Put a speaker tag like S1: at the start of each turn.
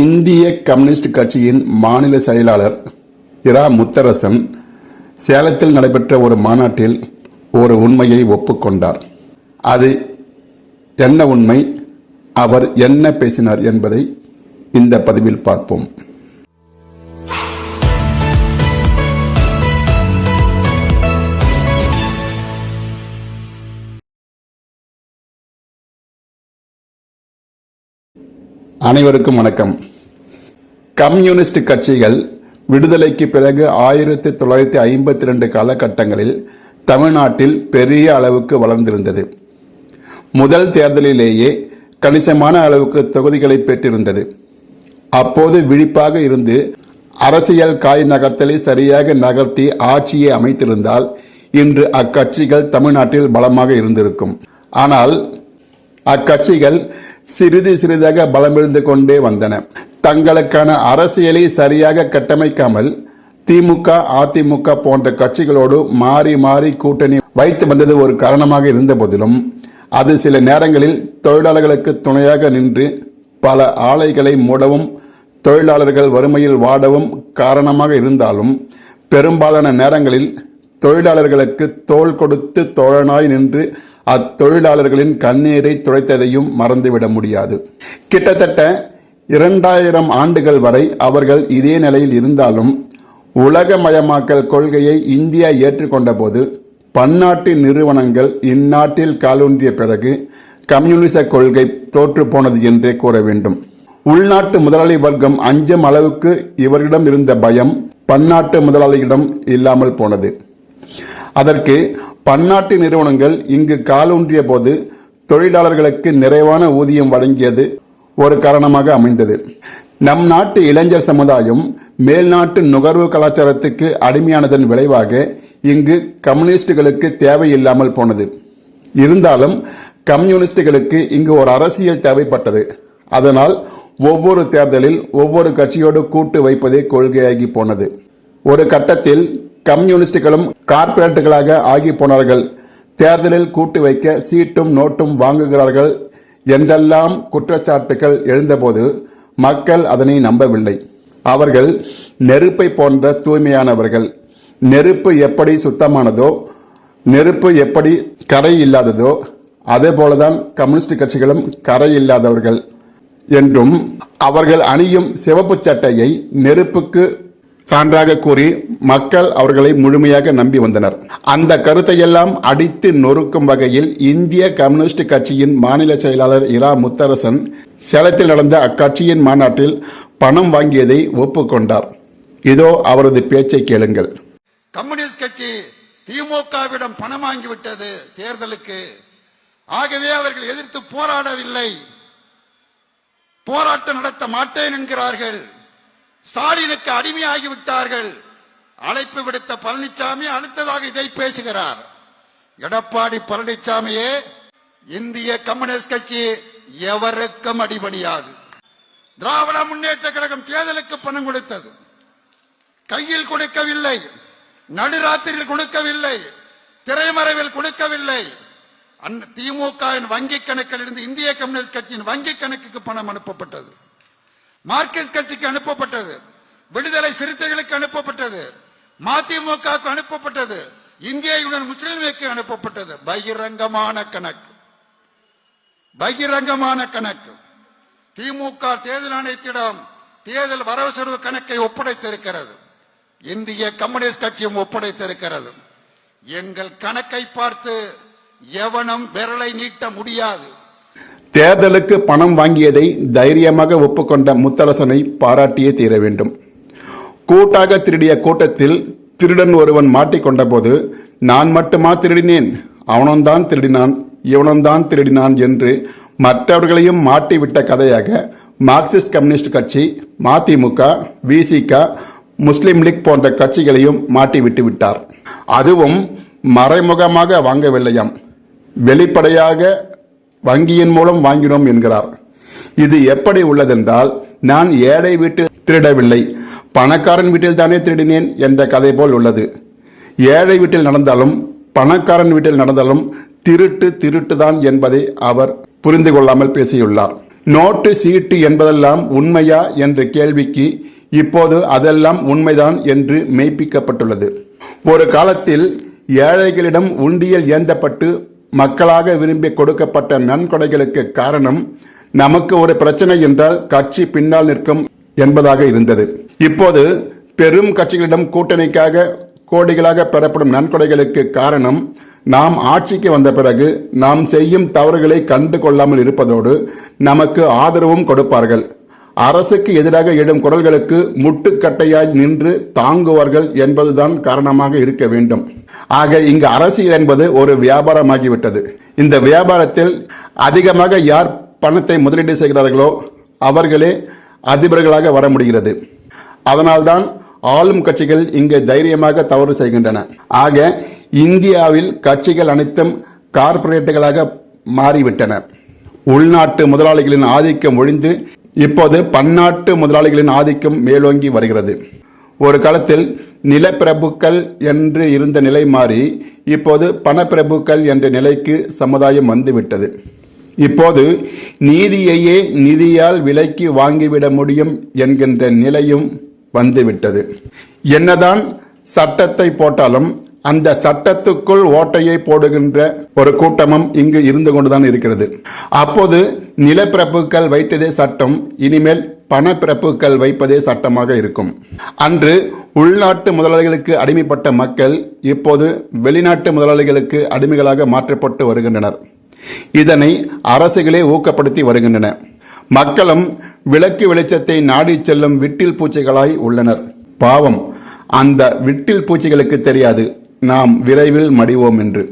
S1: இந்திய கம்யூனிஸ்ட் கட்சியின் மாநில செயலாளர் இரா முத்தரசன் சேலத்தில் நடைபெற்ற ஒரு மாநாட்டில் ஒரு உண்மையை ஒப்புக்கொண்டார். அது என்ன உண்மை? அவர் என்ன பேசினார் என்பதை இந்த பதிவில் பார்ப்போம். அனைவருக்கும் வணக்கம். கம்யூனிஸ்ட் கட்சிகள் விடுதலைக்கு பிறகு ஆயிரத்தி தொள்ளாயிரத்தி ஐம்பத்தி ரெண்டு காலகட்டங்களில் தமிழ்நாட்டில் பெரிய அளவுக்கு வளர்ந்திருந்தது. முதல் தேர்தலிலேயே கணிசமான அளவுக்கு தொகுதிகளை பெற்றிருந்தது. அப்போது விழிப்பாக இருந்து அரசியல் காய் நகர்த்தலை சரியாக நகர்த்தி ஆட்சியை அமைத்திருந்தால் இன்று அக்கட்சிகள் தமிழ்நாட்டில் பலமாக இருந்திருக்கும். ஆனால் அக்கட்சிகள் சிறிது சிறிதாக பலமிழந்து கொண்டே வந்தன. தங்களுக்கான அரசியலை சரியாக கட்டமைக்காமல் திமுக அதிமுக போன்ற கட்சிகளோடு மாறி மாறி கூட்டணி வைத்து வந்தது ஒரு காரணமாக இருந்த போதிலும் அது சில நேரங்களில் தொழிலாளர்களுக்கு துணையாக நின்று பல ஆலைகளை மூடவும் தொழிலாளர்கள் வறுமையில் வாடவும் காரணமாக இருந்தாலும் பெரும்பாலான நேரங்களில் தொழிலாளர்களுக்கு தோள் கொடுத்து தோழனாய் நின்று அத்தொழிலாளர்களின் கண்ணீரை துடைத்ததையும் மறந்துவிட முடியாது. கிட்டத்தட்ட இரண்டாயிரம் ஆண்டுகள் வரை அவர்கள் இதே நிலையில் இருந்தாலும் உலகமயமாக்கல் கொள்கையை இந்தியா ஏற்றுக்கொண்ட போது பன்னாட்டு நிறுவனங்கள் இந்நாட்டில் காலூன்றிய பிறகு கம்யூனிச கொள்கை தோற்று போனது என்றே கூற வேண்டும். உள்நாட்டு முதலாளி வர்க்கம் அஞ்சும் அளவுக்கு இவர்களிடம் இருந்த பயம் பன்னாட்டு முதலாளிகளிடம் இல்லாமல் போனது. அதற்கு பன்னாட்டு நிறுவனங்கள் இங்கு காலூன்றிய போது தொழிலாளர்களுக்கு நிறைவான ஊதியம் வழங்கியது ஒரு காரணமாக அமைந்தது. நம் நாட்டு இளைஞர் சமுதாயம் மேல்நாட்டு நுகர்வு கலாச்சாரத்துக்கு அடிமையானதன் விளைவாக இங்கு கம்யூனிஸ்டுகளுக்கு தேவையில்லாமல் போனது. இருந்தாலும் கம்யூனிஸ்டுகளுக்கு இங்கு ஒரு அரசியல் தேவைப்பட்டது. அதனால் ஒவ்வொரு தேர்தலில் ஒவ்வொரு கட்சியோடு கூட்டு வைப்பதே கொள்கையாகி போனது. ஒரு கட்டத்தில் கம்யூனிஸ்டுகளும் கார்ப்பரேட்டுகளாக ஆகி போனார்கள் தேர்தலில் கூட்டு வைக்க சீட்டும் நோட்டும் வாங்குகிறார்கள் என்றெல்லாம் குற்றச்சாட்டுகள் எழுந்தபோது மக்கள் அதனை நம்பவில்லை. அவர்கள் நெருப்பை போன்ற தூய்மையானவர்கள். நெருப்பு எப்படி சுத்தமானதோ நெருப்பு எப்படி கரை இல்லாததோ அதே போலதான் கம்யூனிஸ்ட் கட்சிகளும் கரை இல்லாதவர்கள். என்றும் அவர்கள் அணியும் சிவப்பு சட்டையை நெருப்புக்கு சான்றாக கூறி மக்கள் அவர்களை முழுமையாக நம்பி வந்தனர். அந்த கருத்தையெல்லாம் அடித்து நொறுக்கும் வகையில் இந்திய கம்யூனிஸ்ட் கட்சியின் மாநில செயலாளர் இரா முத்தரசன் சேலத்தில் நடந்த அக்கட்சியின் மாநாட்டில் பணம் வாங்கியதை ஒப்புக்கொண்டார். இதோ அவரது பேச்சை கேளுங்கள்.
S2: கம்யூனிஸ்ட் கட்சி திமுகவிடம் பணம் வாங்கிவிட்டது தேர்தலுக்கு. ஆகவே அவர்கள் எதிர்த்து போராடவில்லை. போராட்டம் நடத்த மாட்டேன் என்கிறார்கள். ஸ்டாலினுக்கு அடிமையாகி விட்டார்கள் அழைப்பு விடுத்த பழனிசாமி அடுத்ததாக இதை பேசுகிறார். எடப்பாடி பழனிசாமியே இந்திய கம்யூனிஸ்ட் கட்சி எவருக்கும் அடிபணியாது. திராவிட முன்னேற்ற கழகம் தேர்தலுக்கு பணம் கொடுத்தது. கையில் கொடுக்கவில்லை. நடுராத்திரியில் கொடுக்கவில்லை. திரைமறைவில் கொடுக்கவில்லை. திமுகவின் வங்கி கணக்கில் இருந்து இந்திய கம்யூனிஸ்ட் கட்சியின் வங்கி கணக்குக்கு பணம் அனுப்பப்பட்டது. மார்க்சிஸ்ட் கட்சிக்கு அனுப்பப்பட்டது. விடுதலை சிறுத்தைகளுக்கு அனுப்பப்பட்டது. மதிமுகவுக்கு அனுப்பப்பட்டது. இந்திய யூனியன் லீக்கு அனுப்பப்பட்டது. பகிரங்கமான கணக்கு. பகிரங்கமான கணக்கு. திமுக தேர்தல் ஆணையத்திடம் தேர்தல் வரவு செலவு கணக்கை ஒப்படைத்திருக்கிறது. இந்திய கம்யூனிஸ்ட் கட்சியும் ஒப்படைத்திருக்கிறது. எங்கள் கணக்கை பார்த்து எவனும் விரலை நீட்ட முடியாது.
S1: தேர்தலுக்கு பணம் வாங்கியதை தைரியமாக ஒப்புக்கொண்ட முத்தரசனை பாராட்டியே தீர வேண்டும். கூட்டாக திருடிய கூட்டத்தில் திருடன் ஒருவன் மாட்டிக்கொண்ட போது நான் மட்டுமா திருடினேன்? அவனும்தான் திருடினான் இவனும்தான் திருடினான் என்று மற்றவர்களையும் மாட்டிவிட்ட கதையாக மார்க்சிஸ்ட் கம்யூனிஸ்ட் கட்சி மதிமுக விசிக முஸ்லிம் லீக் போன்ற கட்சிகளையும் மாட்டிவிட்டு விட்டார். அதுவும் மறைமுகமாக வாங்கவில்லையாம். வெளிப்படையாக வங்கியின் மூலம் வாங்கினோம் என்கிறார். இது எப்படி உள்ளதென்றால் நான் ஏழை வீட்டில் திருடவில்லை. பணக்காரன் வீட்டில் தானே திருடினேன் என்ற கதை போல் உள்ளது. ஏழை வீட்டில் நடந்தாலும் பணக்காரன் வீட்டில் நடந்தாலும் திருட்டு திருட்டுதான் என்பதை அவர் புரிந்து கொள்ளாமல் பேசியுள்ளார். நோட்டு சீட்டு என்பதெல்லாம் உண்மையா என்ற கேள்விக்கு இப்போது அதெல்லாம் உண்மைதான் என்று மெய்ப்பிக்கப்பட்டுள்ளது. ஒரு காலத்தில் ஏழைகளிடம் உண்டியல் ஏந்தப்பட்டு மக்களாக விரும்பி கொடுக்கப்பட்ட நன்கொடைகளுக்கு காரணம் நமக்கு ஒரு பிரச்சனை என்றால் கட்சி பின்னால் நிற்கும் என்பதாக இருந்தது. இப்போது பெரும் கட்சிகளிடம் கூட்டணிக்காக கோடிகளாக பெறப்படும் நன்கொடைகளுக்கு காரணம் நாம் ஆட்சிக்கு வந்த பிறகு நாம் செய்யும் தவறுகளை கண்டு கொள்ளாமல் இருப்பதோடு நமக்கு ஆதரவும் கொடுப்பார்கள். அரசுக்கு எதிராக எழும் குரல்களுக்கு முட்டுக்கட்டையாய் நின்று தாங்குவார்கள் என்பதுதான் காரணமாக இருக்க வேண்டும். ஆக இங்கு அரசியல் என்பது ஒரு வியாபாரமாகிவிட்டது. இந்த வியாபாரத்தில் அதிகமாக யார் பணத்தை முதலீடு செய்கிறார்களோ அவர்களே அதிபர்களாக வர முடிகிறது. அதனால்தான் ஆளும் கட்சிகள் இங்கு தைரியமாக தவறு செய்கின்றன. ஆக இந்தியாவில் கட்சிகள் அனைத்தும் கார்ப்பரேட்டுகளாக மாறிவிட்டன. உள்நாட்டு முதலாளிகளின் ஆதிக்கம் ஒழிந்து இப்போது பன்னாட்டு முதலாளிகளின் ஆதிக்கம் மேலோங்கி வருகிறது. ஒரு காலத்தில் நிலப்பிரபுக்கள் என்று இருந்த நிலை மாறி இப்போது பணப்பிரபுக்கள் என்ற நிலைக்கு சமுதாயம் வந்துவிட்டது. இப்போது நீதியையே நிதியால் விலைக்கு வாங்கிவிட முடியும் என்கின்ற நிலையும் வந்துவிட்டது. என்னதான் சட்டத்தை போட்டாலும் அந்த சட்டத்துக்குள் ஓட்டையை போடுகின்ற ஒரு கூட்டமும் இங்கு இருந்து கொண்டுதான் இருக்கிறது. அப்போது நிலப்பிரப்புகள் வைத்ததே சட்டம் இனிமேல் பணப்பிரப்புகள் வைப்பதே சட்டமாக இருக்கும். அன்று உள்நாட்டு முதலாளிகளுக்கு அடிமைப்பட்ட மக்கள் இப்போது வெளிநாட்டு முதலாளிகளுக்கு அடிமைகளாக மாற்றப்பட்டு வருகின்றனர். இதனை அரசுகளே ஊக்கப்படுத்தி வருகின்றன. மக்களும் விளக்கு வெளிச்சத்தை நாடிச் செல்லும் விட்டில் பூச்சிகளாய் உள்ளனர். பாவம் அந்த விட்டில் பூச்சிகளுக்கு தெரியாது. நாம் விரைவில் மடிவோம் என்று.